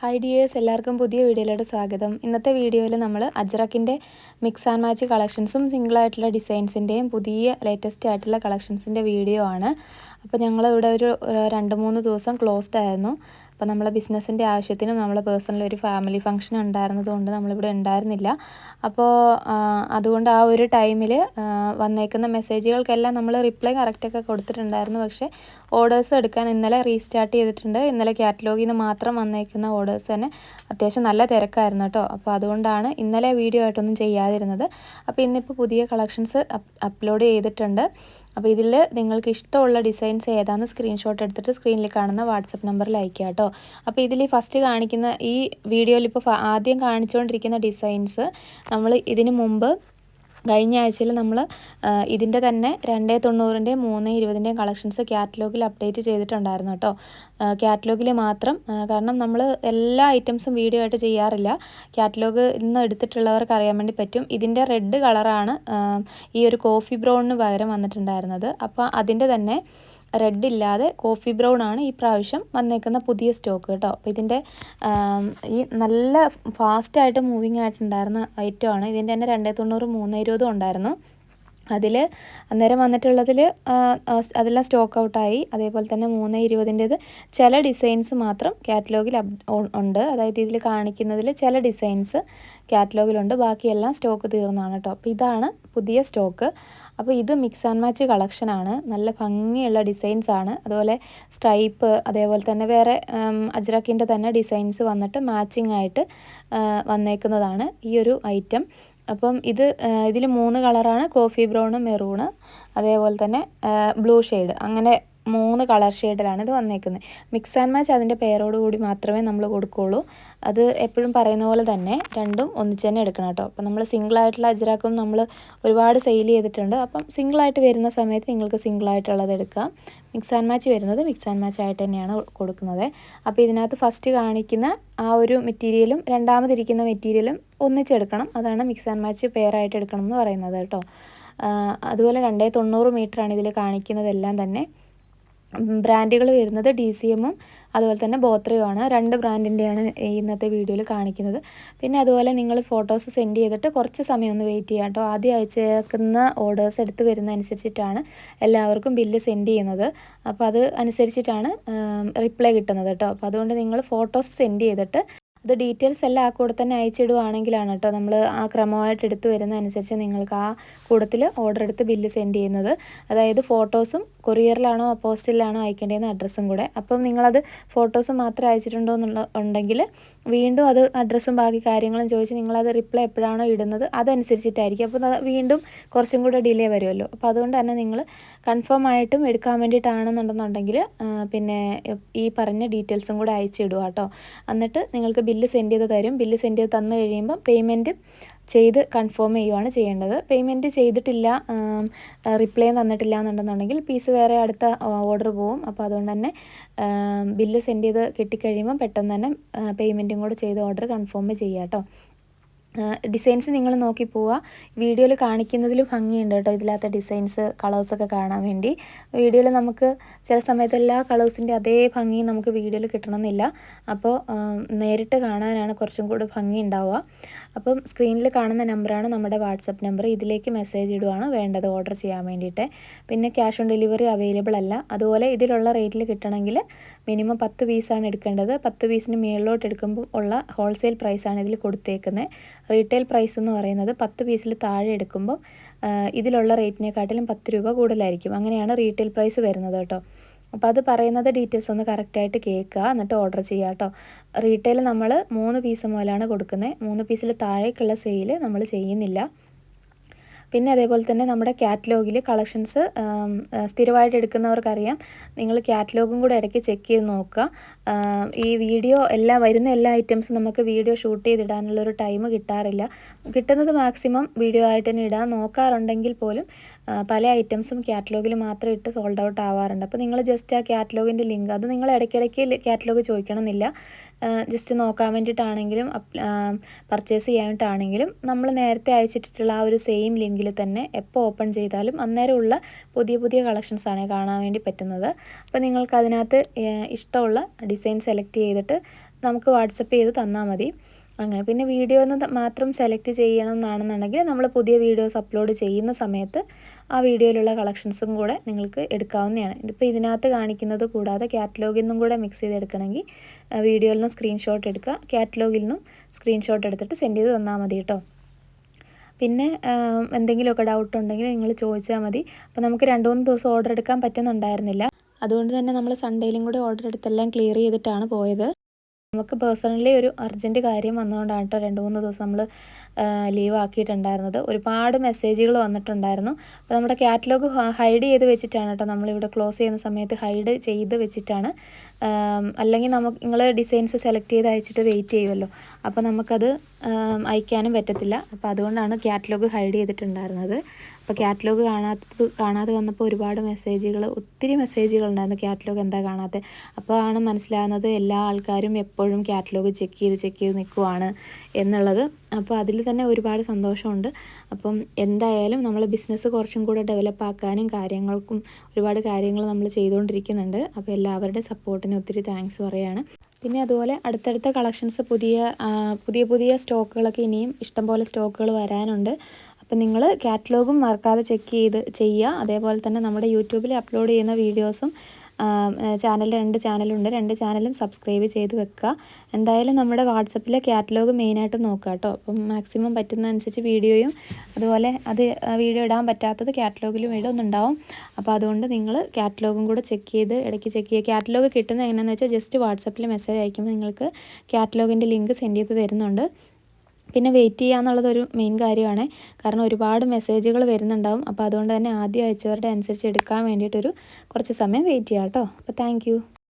Hi dears എല്ലാവർക്കും പുതിയ വീഡിയോയിലോട്ട് സ്വാഗതം. ഇന്നത്തെ വീഡിയോയിൽ നമ്മൾ അജ്രക്കിന്റെ മിക്സ് ആൻഡ് മാച്ച് കളക്ഷൻസും സിംഗിൾ ആയിട്ടുള്ള ഡിസൈൻസിന്റെയും പുതിയ ലേറ്റസ്റ്റ് ആയിട്ടുള്ള കളക്ഷൻസിന്റെ വീഡിയോ ആണ്. അപ്പോൾ ഞങ്ങളിവിടെ ഒരു രണ്ട് മൂന്ന് ദിവസം ക്ലോസ്ഡ് ആയിരുന്നു. അപ്പോൾ നമ്മളെ ബിസിനസ്സിന്റെ ആവശ്യത്തിനും നമ്മളെ പേഴ്സണൽ ഒരു ഫാമിലി ഫംഗ്ഷൻ ഉണ്ടായിരുന്നതുകൊണ്ട് നമ്മളിവിടെ ഉണ്ടായിരുന്നില്ല. അപ്പോൾ അതുകൊണ്ട് ആ ഒരു ടൈമിൽ വന്നേക്കുന്ന മെസ്സേജുകൾക്കെല്ലാം നമ്മൾ റിപ്ലൈ കറക്റ്റൊക്കെ കൊടുത്തിട്ടുണ്ടായിരുന്നു. പക്ഷേ ഓർഡേഴ്സ് എടുക്കാൻ ഇന്നലെ റീസ്റ്റാർട്ട് ചെയ്തിട്ടുണ്ട്. ഇന്നലെ കാറ്റലോഗിൽ നിന്ന് മാത്രം വന്നേക്കുന്ന ഓർഡേഴ്സ് തന്നെ അത്യാവശ്യം നല്ല തിരക്കായിരുന്നു കേട്ടോ. അപ്പോൾ അതുകൊണ്ടാണ് ഇന്നലെ വീഡിയോ ആയിട്ടൊന്നും ചെയ്യാതിരുന്നത്. അപ്പോൾ ഇന്നിപ്പോൾ പുതിയ കളക്ഷൻസ് അപ്ലോഡ് ചെയ്തിട്ടുണ്ട്. അപ്പോൾ ഇതിൽ നിങ്ങൾക്ക് ഇഷ്ടമുള്ള ഡിസൈൻസ് ഏതാണെന്ന് സ്ക്രീൻഷോട്ട് എടുത്തിട്ട് സ്ക്രീനിൽ കാണുന്ന വാട്സപ്പ് നമ്പറിൽ അയക്കുക കേട്ടോ. അപ്പോൾ ഇതിൽ ഫസ്റ്റ് കാണിക്കുന്ന ഈ വീഡിയോയിൽ ഇപ്പോൾ ആദ്യം കാണിച്ചുകൊണ്ടിരിക്കുന്ന ഡിസൈൻസ് നമ്മൾ ഇതിന് മുമ്പ് കഴിഞ്ഞ ആഴ്ചയിൽ നമ്മൾ ഇതിന്റെ തന്നെ രണ്ടേ തൊണ്ണൂറിന്റെയും മൂന്ന് ഇരുപതിന്റെയും കളക്ഷൻസ് കാറ്റലോഗിൽ അപ്ഡേറ്റ് ചെയ്തിട്ടുണ്ടായിരുന്നു കേട്ടോ. കാറ്റലോഗിൽ മാത്രം കാരണം നമ്മൾ എല്ലാ ഐറ്റംസും വീഡിയോ ആയിട്ട് ചെയ്യാറില്ല. കാറ്റലോഗ് ഇന്ന് എടുത്തിട്ടുള്ളവർക്ക് അറിയാൻ വേണ്ടി പറ്റും. ഇതിന്റെ റെഡ് കളറാണ് ഈ ഒരു കോഫി ബ്രൗണിന് പകരം വന്നിട്ടുണ്ടായിരുന്നത്. അപ്പോൾ അതിന്റെ തന്നെ റെഡ് ഇല്ലാതെ കോഫി ബ്രൗൺ ആണ് ഈ പ്രാവശ്യം വന്നേക്കുന്ന പുതിയ സ്റ്റോക്ക് കേട്ടോ. അപ്പോൾ ഇതിന്റെ ഈ നല്ല ഫാസ്റ്റായിട്ട് മൂവിങ് ആയിട്ടുണ്ടായിരുന്ന ഐറ്റമാണ് ഇതിന്റെ തന്നെ രണ്ടേ തൊണ്ണൂറ് മൂന്നേ ഇരുപതും ഉണ്ടായിരുന്നു. അതിൽ അന്നേരം വന്നിട്ടുള്ളതിൽ അതെല്ലാം സ്റ്റോക്ക് ഔട്ടായി അതേപോലെ തന്നെ മൂന്ന് ഇരുപതിന്റേത് ചില ഡിസൈൻസ് മാത്രം കാറ്റലോഗിൽ ഉണ്ട്. അതായത് ഇതിൽ കാണിക്കുന്നതിൽ ചില ഡിസൈൻസ് കാറ്റലോഗിലുണ്ട് ബാക്കിയെല്ലാം സ്റ്റോക്ക് തീർന്നതാണ് കേട്ടോ അപ്പോൾ ഇതാണ് പുതിയ സ്റ്റോക്ക് അപ്പോൾ ഇത് മിക്സ് ആൻഡ് മാച്ച് കളക്ഷനാണ് നല്ല ഭംഗിയുള്ള ഡിസൈൻസ് ആണ്. അതുപോലെ സ്ട്രൈപ്പ് അതേപോലെ തന്നെ വേറെ അജ്രക്കിന്റെ തന്നെ ഡിസൈൻസ് വന്നിട്ട് മാച്ചിങ് ആയിട്ട് വന്നേക്കുന്നതാണ് ഈ ഒരു ഐറ്റം അപ്പം ഇത് ഇതിൽ മൂന്ന് കളറാണ് കോഫി ബ്രൗണ് മെറൂണ് അതേപോലെ തന്നെ ബ്ലൂ ഷെയ്ഡ്. അങ്ങനെ മൂന്ന് കളർ ഷെയ്ഡിലാണ് ഇത് വന്നേക്കുന്നത്. മിക്സ് ആൻഡ് മാച്ച് അതിന്റെ പേരോട് കൂടി മാത്രമേ നമ്മൾ കൊടുക്കുകയുള്ളൂ അത് എപ്പോഴും പറയുന്ന പോലെ തന്നെ രണ്ടും ഒന്നിച്ച് തന്നെ എടുക്കണം കേട്ടോ. അപ്പം നമ്മൾ സിംഗിളായിട്ടുള്ള അജ്രാക്കും നമ്മൾ ഒരുപാട് സെയിൽ ചെയ്തിട്ടുണ്ട്. അപ്പം സിംഗിളായിട്ട് വരുന്ന സമയത്ത് നിങ്ങൾക്ക് സിംഗിളായിട്ടുള്ളത് എടുക്കാം. മിക്സ് ആൻഡ് മാച്ച് വരുന്നത് മിക്സ് ആൻഡ് മാച്ച് ആയിട്ട് തന്നെയാണ് കൊടുക്കുന്നത്. അപ്പോൾ ഇതിനകത്ത് ഫസ്റ്റ് കാണിക്കുന്ന ആ ഒരു മെറ്റീരിയലും രണ്ടാമതിരിക്കുന്ന മെറ്റീരിയലും ഒന്നിച്ചെടുക്കണം അതാണ് മിക്സ് ആൻഡ് മാച്ച് പെയറായിട്ട് എടുക്കണം എന്ന് പറയുന്നത് കേട്ടോ. അതുപോലെ രണ്ടേ തൊണ്ണൂറ് മീറ്ററാണ് ഇതിൽ കാണിക്കുന്നതെല്ലാം തന്നെ. ബ്രാൻഡുകൾ വരുന്നത് ഡി സി എമ്മും അതുപോലെ തന്നെ ബോത്രയുമാണ്. രണ്ട് ബ്രാൻഡിന്റെയാണ് ഇന്നത്തെ വീഡിയോയിൽ കാണിക്കുന്നത്. പിന്നെ അതുപോലെ നിങ്ങൾ ഫോട്ടോസ് സെൻഡ് ചെയ്തിട്ട് കുറച്ച് സമയം ഒന്ന് വെയിറ്റ് ചെയ്യാം കേട്ടോ. ആദ്യം അയച്ചേക്കുന്ന ഓർഡേഴ്സ് എടുത്ത് വരുന്ന അനുസരിച്ചിട്ടാണ് എല്ലാവർക്കും ബില്ല് സെൻഡ് ചെയ്യുന്നത്. അപ്പോൾ അത് അനുസരിച്ചിട്ടാണ് റിപ്ലൈ കിട്ടുന്നത് കേട്ടോ. അപ്പോൾ അതുകൊണ്ട് നിങ്ങൾ ഫോട്ടോസ് സെൻഡ് ചെയ്തിട്ട് അത് ഡീറ്റെയിൽസ് എല്ലാം ആ കൂടെ തന്നെ അയച്ചിടുവാണെങ്കിലാണ് കേട്ടോ നമ്മൾ ആ ക്രമമായിട്ട് എടുത്തു വരുന്ന അനുസരിച്ച് നിങ്ങൾക്ക് ആ കൂടത്തിൽ ഓർഡർ എടുത്ത് ബില്ല് സെൻഡ് ചെയ്യുന്നത്. അതായത് ഫോട്ടോസും കൊറിയറിലാണോ പോസ്റ്റിലാണോ അയക്കേണ്ടതെന്ന് അഡ്രസ്സും കൂടെ. അപ്പം നിങ്ങളത് ഫോട്ടോസ് മാത്രം അയച്ചിട്ടുണ്ടോ എന്നുള്ള ഉണ്ടെങ്കിൽ വീണ്ടും അത് അഡ്രസ്സും ബാക്കി കാര്യങ്ങളും ചോദിച്ച് നിങ്ങളത് റിപ്ലൈ എപ്പോഴാണോ ഇടുന്നത് അതനുസരിച്ചിട്ടായിരിക്കും. അപ്പോൾ വീണ്ടും കുറച്ചും കൂടെ ഡിലേ വരുമല്ലോ. അപ്പോൾ അതുകൊണ്ട് തന്നെ നിങ്ങൾ കൺഫേം ആയിട്ടും എടുക്കാൻ വേണ്ടിയിട്ടാണെന്നുണ്ടെന്നുണ്ടെങ്കിൽ പിന്നെ ഈ പറഞ്ഞ ഡീറ്റെയിൽസും കൂടെ അയച്ചിടുക കേട്ടോ. എന്നിട്ട് നിങ്ങൾക്ക് ബില്ല് സെൻഡ് ചെയ്ത് തരും. ബില്ല് സെൻഡ് ചെയ്ത് തന്നു കഴിയുമ്പോൾ പേയ്മെന്റ് ചെയ്ത് കൺഫേം ചെയ്യുവാണ് ചെയ്യേണ്ടത്. പേയ്മെന്റ് ചെയ്തിട്ടില്ല റിപ്ലൈ തന്നിട്ടില്ല എന്നുണ്ടെന്നുണ്ടെങ്കിൽ പീസ് വേറെ അടുത്ത ഓർഡർ പോവും. അപ്പോൾ അതുകൊണ്ട് തന്നെ ബില്ല് സെൻഡ് ചെയ്ത് കിട്ടിക്കഴിയുമ്പം പെട്ടെന്ന് തന്നെ പേയ്മെന്റും കൂടെ ചെയ്ത് ഓർഡർ കൺഫേം ചെയ്യുക കേട്ടോ ഡിസൈൻസ് നിങ്ങൾ നോക്കി പോവുക. വീഡിയോയിൽ കാണിക്കുന്നതിലും ഭംഗിയുണ്ട് കേട്ടോ ഇതിലകത്തെ ഡിസൈൻസ് കളേഴ്സൊക്കെ കാണാൻ വേണ്ടി. വീഡിയോയിൽ നമുക്ക് ചില സമയത്ത് എല്ലാ കളേഴ്സിന്റെ അതേ ഭംഗി നമുക്ക് വീഡിയോയിൽ കിട്ടണമെന്നില്ല. അപ്പോൾ നേരിട്ട് കാണാനാണ് കുറച്ചും കൂടി ഭംഗി ഉണ്ടാവുക. അപ്പം സ്ക്രീനിൽ കാണുന്ന നമ്പറാണ് നമ്മുടെ വാട്സപ്പ് നമ്പർ ഇതിലേക്ക് മെസ്സേജ് ഇടുവാണ് വേണ്ടത് ഓർഡർ ചെയ്യാൻ വേണ്ടിയിട്ട്. പിന്നെ ക്യാഷ് ഓൺ ഡെലിവറി അവൈലബിൾ അല്ല. അതുപോലെ ഇതിലുള്ള റേറ്റിൽ കിട്ടണമെങ്കിൽ മിനിമം പത്ത് പീസാണ് എടുക്കേണ്ടത്. പത്ത് പീസിന് മേളിലോട്ട് എടുക്കുമ്പോൾ ഉള്ള ഹോൾസെയിൽ പ്രൈസാണ് ഇതിൽ കൊടുത്തേക്കുന്നത് റീറ്റെയിൽ പ്രൈസ് എന്ന് പറയുന്നത് പത്ത് പീസിൽ താഴെ എടുക്കുമ്പോൾ ഇതിലുള്ള റേറ്റിനെക്കാട്ടിലും പത്ത് രൂപ കൂടുതലായിരിക്കും. അങ്ങനെയാണ് റീറ്റെയിൽ പ്രൈസ് വരുന്നത് കേട്ടോ. അപ്പോൾ അത് പറയുന്നത് ഡീറ്റെയിൽസ് ഒന്ന് കറക്റ്റായിട്ട് കേൾക്കുക എന്നിട്ട് ഓർഡർ ചെയ്യുക കേട്ടോ. റീറ്റെയിൽ നമ്മൾ മൂന്ന് പീസ് മുതലാണ് കൊടുക്കുന്നത് മൂന്ന് പീസിൽ താഴേക്കുള്ള സെയിൽ നമ്മൾ ചെയ്യുന്നില്ല. പിന്നെ അതേപോലെ തന്നെ നമ്മുടെ കാറ്റലോഗിൽ കളക്ഷൻസ് സ്ഥിരമായിട്ട് എടുക്കുന്നവർക്കറിയാം. നിങ്ങൾ കാറ്റലോഗും കൂടെ ഇടയ്ക്ക് ചെക്ക് ചെയ്ത് നോക്കുക. ഈ വീഡിയോ എല്ലാ വരുന്ന എല്ലാ ഐറ്റംസും നമുക്ക് വീഡിയോ ഷൂട്ട് ചെയ്തിടാനുള്ളൊരു ടൈം കിട്ടാറില്ല. കിട്ടുന്നത് മാക്സിമം വീഡിയോ ആയിട്ട് തന്നെ ഇടാൻ നോക്കാറുണ്ടെങ്കിൽ പോലും പല ഐറ്റംസും കാറ്റലോഗിൽ മാത്രം ഇട്ട് സോൾഡ് ഔട്ട് ആവാറുണ്ട്. അപ്പോൾ നിങ്ങൾ ജസ്റ്റ് ആ കാറ്റലോഗിന്റെ ലിങ്ക് അത് നിങ്ങൾ ഇടയ്ക്കിടയ്ക്ക് കാറ്റലോഗ് ചോദിക്കണമെന്നില്ല. ജസ്റ്റ് നോക്കാൻ വേണ്ടിയിട്ടാണെങ്കിലും പർച്ചേസ് ചെയ്യാനായിട്ടാണെങ്കിലും നമ്മൾ നേരത്തെ അയച്ചിട്ടുള്ള ആ ഒരു സെയിം ലിങ്കിൽ തന്നെ എപ്പോൾ ഓപ്പൺ ചെയ്താലും അന്നേരമുള്ള പുതിയ പുതിയ കളക്ഷൻസാണ് കാണാൻ വേണ്ടി പറ്റുന്നത്. അപ്പോൾ നിങ്ങൾക്ക് അതിനകത്ത് ഇഷ്ടമുള്ള ഡിസൈൻ സെലക്ട് ചെയ്തിട്ട് നമുക്ക് വാട്സപ്പ് ചെയ്ത് തന്നാൽ മതി. അങ്ങനെ പിന്നെ വീഡിയോ എന്ന് മാത്രം സെലക്ട് ചെയ്യണം എന്നാണെന്നുണ്ടെങ്കിൽ നമ്മൾ പുതിയ വീഡിയോസ് അപ്ലോഡ് ചെയ്യുന്ന സമയത്ത് ആ വീഡിയോയിലുള്ള കളക്ഷൻസും കൂടെ നിങ്ങൾക്ക് എടുക്കാവുന്നതാണ്. ഇതിപ്പോൾ ഇതിനകത്ത് കാണിക്കുന്നത് കൂടാതെ കാറ്റലോഗിൽ നിന്നും കൂടെ മിക്സ് ചെയ്തെടുക്കണമെങ്കിൽ വീഡിയോയിൽ നിന്നും സ്ക്രീൻഷോട്ട് എടുക്കുക. കാറ്റലോഗിൽ നിന്നും സ്ക്രീൻഷോട്ട് എടുത്തിട്ട് സെൻഡ് ചെയ്ത് തന്നാൽ മതി കേട്ടോ. പിന്നെ എന്തെങ്കിലുമൊക്കെ ഡൗട്ട് ഉണ്ടെങ്കിൽ നിങ്ങൾ ചോദിച്ചാൽ മതി. അപ്പോൾ നമുക്ക് രണ്ട് മൂന്ന് ദിവസം ഓർഡർ എടുക്കാൻ പറ്റുന്നുണ്ടായിരുന്നില്ല. അതുകൊണ്ട് തന്നെ നമ്മൾ സൺഡേയിലും കൂടി ഓർഡർ എടുത്തെല്ലാം ക്ലിയർ ചെയ്തിട്ടാണ് പോയത്. നമുക്ക് പേഴ്സണലി ഒരു അർജന്റ് കാര്യം വന്നതുകൊണ്ടാണ് കേട്ടോ രണ്ട് മൂന്ന് ദിവസം നമ്മൾ ലീവ് ആക്കിയിട്ടുണ്ടായിരുന്നത്. ഒരുപാട് മെസ്സേജുകൾ വന്നിട്ടുണ്ടായിരുന്നു. അപ്പോൾ നമ്മുടെ കാറ്റലോഗ് ഹൈഡ് ചെയ്ത് വെച്ചിട്ടാണ് കേട്ടോ നമ്മളിവിടെ ക്ലോസ് ചെയ്യുന്ന സമയത്ത് ഹൈഡ് ചെയ്ത് വെച്ചിട്ടാണ്. അല്ലെങ്കിൽ നമുക്ക് നിങ്ങൾ ഡിസൈൻസ് സെലക്ട് ചെയ്ത് അയച്ചിട്ട് വെയിറ്റ് ചെയ്യുമല്ലോ അപ്പോൾ നമുക്കത് അയക്കാനും പറ്റത്തില്ല. അപ്പോൾ അതുകൊണ്ടാണ് കാറ്റലോഗ് ഹൈഡ് ചെയ്തിട്ടുണ്ടായിരുന്നത്. അപ്പോൾ കാറ്റലോഗ് കാണാത്തത് കാണാതെ വന്നപ്പോൾ ഒരുപാട് മെസ്സേജുകൾ ഒത്തിരി മെസ്സേജുകൾ ഉണ്ടായിരുന്നു. കാറ്റലോഗ് എന്താ കാണാത്തത് അപ്പോൾ ആണ് മനസ്സിലാകുന്നത് എല്ലാ ആൾക്കാരും എപ്പോഴും കാറ്റലോഗ് ചെക്ക് ചെയ്ത് ചെക്ക് ചെയ്ത് നിൽക്കുവാണ് എന്നുള്ളത്. അപ്പോൾ അതിൽ തന്നെ ഒരുപാട് സന്തോഷമുണ്ട്. അപ്പം എന്തായാലും നമ്മൾ ബിസിനസ് കുറച്ചും കൂടെ ഡെവലപ്പ് ആക്കാനും കാര്യങ്ങൾക്കും ഒരുപാട് കാര്യങ്ങൾ നമ്മൾ ചെയ്തുകൊണ്ടിരിക്കുന്നുണ്ട്. അപ്പോൾ എല്ലാവരുടെ സപ്പോർട്ടിന് ഒത്തിരി താങ്ക്സ് പറയുകയാണ് പിന്നെ അതുപോലെ അടുത്തടുത്ത കളക്ഷൻസ് പുതിയ പുതിയ പുതിയ സ്റ്റോക്കുകളൊക്കെ ഇനിയും ഇഷ്ടംപോലെ സ്റ്റോക്കുകൾ വരാനുണ്ട്. അപ്പം നിങ്ങൾ കാറ്റലോഗും മറക്കാതെ ചെക്ക് ചെയ്ത് ചെയ്യുക. അതേപോലെ തന്നെ നമ്മുടെ യൂട്യൂബിൽ അപ്ലോഡ് ചെയ്യുന്ന വീഡിയോസും ചാനൽ രണ്ട് ചാനലുണ്ട്. രണ്ട് ചാനലും സബ്സ്ക്രൈബ് ചെയ്ത് വെക്കുക എന്തായാലും നമ്മുടെ വാട്സപ്പിലെ കാറ്റലോഗ് മെയിനായിട്ട് നോക്കുക കേട്ടോ. അപ്പം മാക്സിമം പറ്റുന്ന അനുസരിച്ച് വീഡിയോയും അതുപോലെ അത് വീഡിയോ ഇടാൻ പറ്റാത്തത് കാറ്റലോഗിലും ഇടുന്നുണ്ടാവും അപ്പോൾ അതുകൊണ്ട് നിങ്ങൾ കാറ്റലോഗും കൂടെ ചെക്ക് ചെയ്ത് ഇടയ്ക്ക് ചെക്ക് ചെയ്യുക. കാറ്റലോഗ് കിട്ടുന്നത് എങ്ങനെയാണെന്ന് വെച്ചാൽ ജസ്റ്റ് വാട്സപ്പിൽ മെസ്സേജ് അയക്കുമ്പോൾ നിങ്ങൾക്ക് കാറ്റലോഗിന്റെ ലിങ്ക് സെൻഡ് ചെയ്ത് തരുന്നുണ്ട്. പിന്നെ വെയിറ്റ് ചെയ്യുക എന്നുള്ളതൊരു മെയിൻ കാര്യമാണ്. കാരണം ഒരുപാട് മെസ്സേജുകൾ വരുന്നുണ്ടാവും. അപ്പോൾ അതുകൊണ്ട് തന്നെ ആദ്യം അയച്ചവരുടെ അനുസരിച്ച് എടുക്കാൻ വേണ്ടിയിട്ടൊരു കുറച്ച് സമയം വെയിറ്റ് ചെയ്യാം കേട്ടോ അപ്പോൾ താങ്ക്